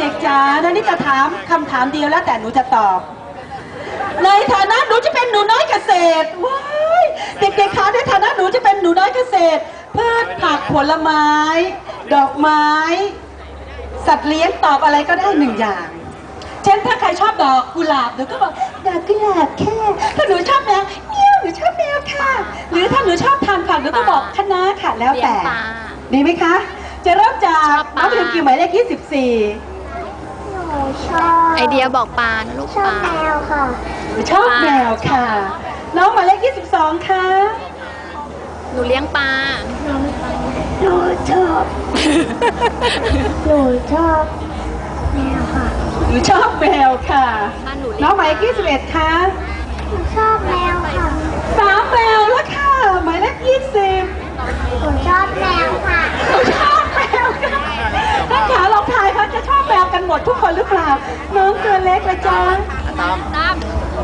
เด็กๆจ๋านันนี่จะถามคำถามเดียวแล้วแต่หนูจะตอบ ในฐานะหนูจะเป็นหนูน้อยเกษตรว้ายเด็กๆคะในฐานะหนูจะเป็นหนูน้อยเกษตรพืชผักผลไม้ ดอกไม้ สัตว์เลี้ยงตอบอะไรก็ได้หนึ่งอย่าง เช่นถ้าใครชอบดอกกุหลาบหนูก็บอกดอกกุหลาบแค่ถ้าหนูชอบแมวเมียวหนูชอบแมวค่ะ หรือถ้าหนูชอบทานผักหนูก็บอกคะน้าค่ะแล้วแต่เลี้ยงปลาดีไหมคะ จะเริ่มจากชอบปน้ลาองพิมพ์กิวหมายเลข24หนู ชอบไอเดียบอกปลานะลูกชอปบลา แมวค่ะ ชอบแมวค่ะ น้องหมายเลข22 ค่ะ หนูเลี้ยงปลา หนูชอบ หนูชอบแมวค่ะ หนูชอบแมวค่ะ บ้านหนูเลี้ยงน้องหมายเลข21 ค่ะหนูชอบแมวค่ะ สามแมวแล้วค่ะ หมายเลข20 หนูชอบแมวค่ะ หนูชอบแมวค่ะท่านขาลองทายเขาจะชอบแมวกันหมดทุกค นหรือเปล่าน้องตัวเล็กละจ๊ะตามตาม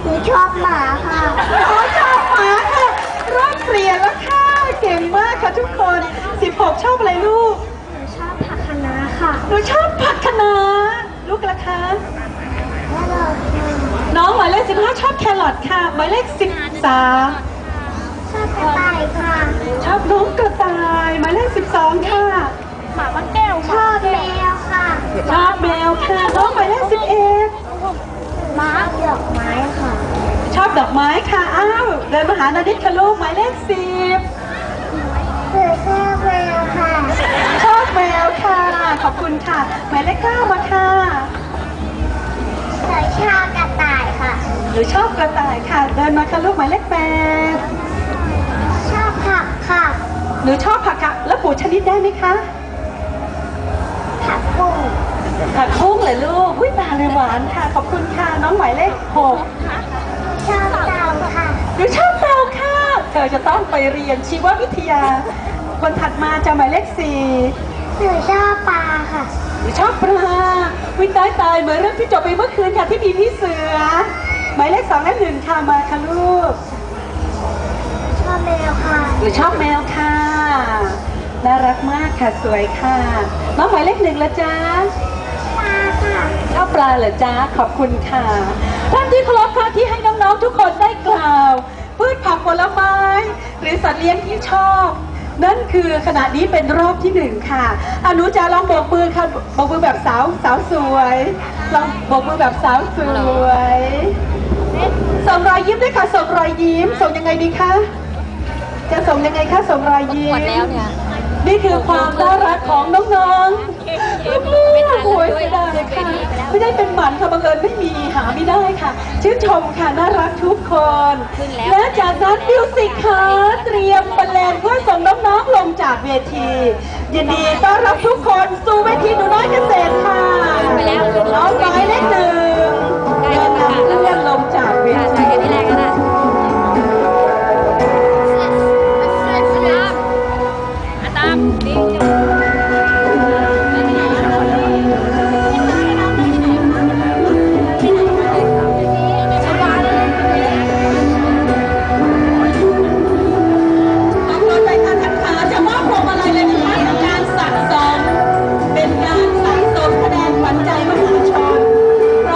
หนูชอบหมาค่ะอ๋อชอบหมาค่ะรอบเปลี่ยนแล้วค่ะ เก่งมากค่ะทุกคน 16 ชอบอะไรลูก หนูชอบผักคะน้าค่ะหนูชอบผักคะน้าลูกละคะ แล้วเราน้องหมายเลข15 ชอบแครอทค่ะ หมายเลข13 ชอบกระต่ายค่ะ ชอบน้องกระต่าย หมายเลข12 ค่ะ หมาบ้านแก้วชอบแมวค่ะ ชอบแมวค่ะ น้องหมายเลข11 หมาดอกไม้ค่ะ ชอบ ดอกไม้ค่ะอ้าวเดินมาหานาดิษค่ะลูกหมายเลข10หนูชอบแมวค่ะ ชอบแมวค่ะ ขอบคุณค่ะ หมายเลข9มาค่ะหนูชอบกระต่ายค่ะหรือชอบกระต่ายค่ะ เดินมาค่ะลูกหมายเลขแปดชอบผักค่ะหรือชอบผักค่ะแล้วปลูกชนิดได้ไหมคะผักบุ้งผักบุ้งเลยลูกวิตาเลยหวานค่ะ ขอบคุณค่ะ น้องหมายเลขหก ชอบเต่าค่ะหรือชอบเต่าค่ะเธอจะต้องไปเรียนชีววิทยา วันถัดมาจะหมายเลขสี่หนูชอบปลาค่ะหรือชอบปลาวิตายตายเหมือนเรื่องที่จบไปเมื่อคืนค่ะที่มีพี่เสือ หมายเลขสองและหนึ่งค่ะมาค่ะลูก ชอบแมวค่ะหรือชอบแมวค่ะ น่ารักมากค่ะสวยค่ะ น้องหมายเลขหนึ่งละจ๊ะป ลาค่ะชอบปลาเหรอจ๊ะขอบคุณค่ะท่านที่เคารพค่ะที่ให้น้องๆทุกคนได้กล่าว พืชผักผลไม้ หรือสัตว์เลี้ยงที่ชอบ นั่นคือขณะนี้เป็นรอบที่หนึ่งค่ะอนุจะลองโบกมือค่ะโบกมือแบบสาวสาวสวยลองโบกมือแบบสาวสวยส่งรอยยิ้มด้วยค่ะส่งรอยยิ้มส่งยังไงดีคะจะส่งยังไงคะส่งรอยประกยิ้วมดแล้วเนี่ยนี่คือความน่ารักของน้องๆ ค่ะโอ้ยเสียดายค่ะไม่ได้เป็นหมันค่ะบังเอิญไม่มีหาไม่ได้ค่ะ ชื่นชมค่ะน่ารักทุกคน และจากนั้นมิวสิกค่ะเตรียมบรรเลงเพื่อส่งน้องๆลงจากเวทียินดีต้อนรับทุกคนสู่เวทีหนูน้อยเกษตรค่ะน้องน้อยเล็กหนึ่งเดินนำเพื่อนลงจากเวทีตามดิ้ง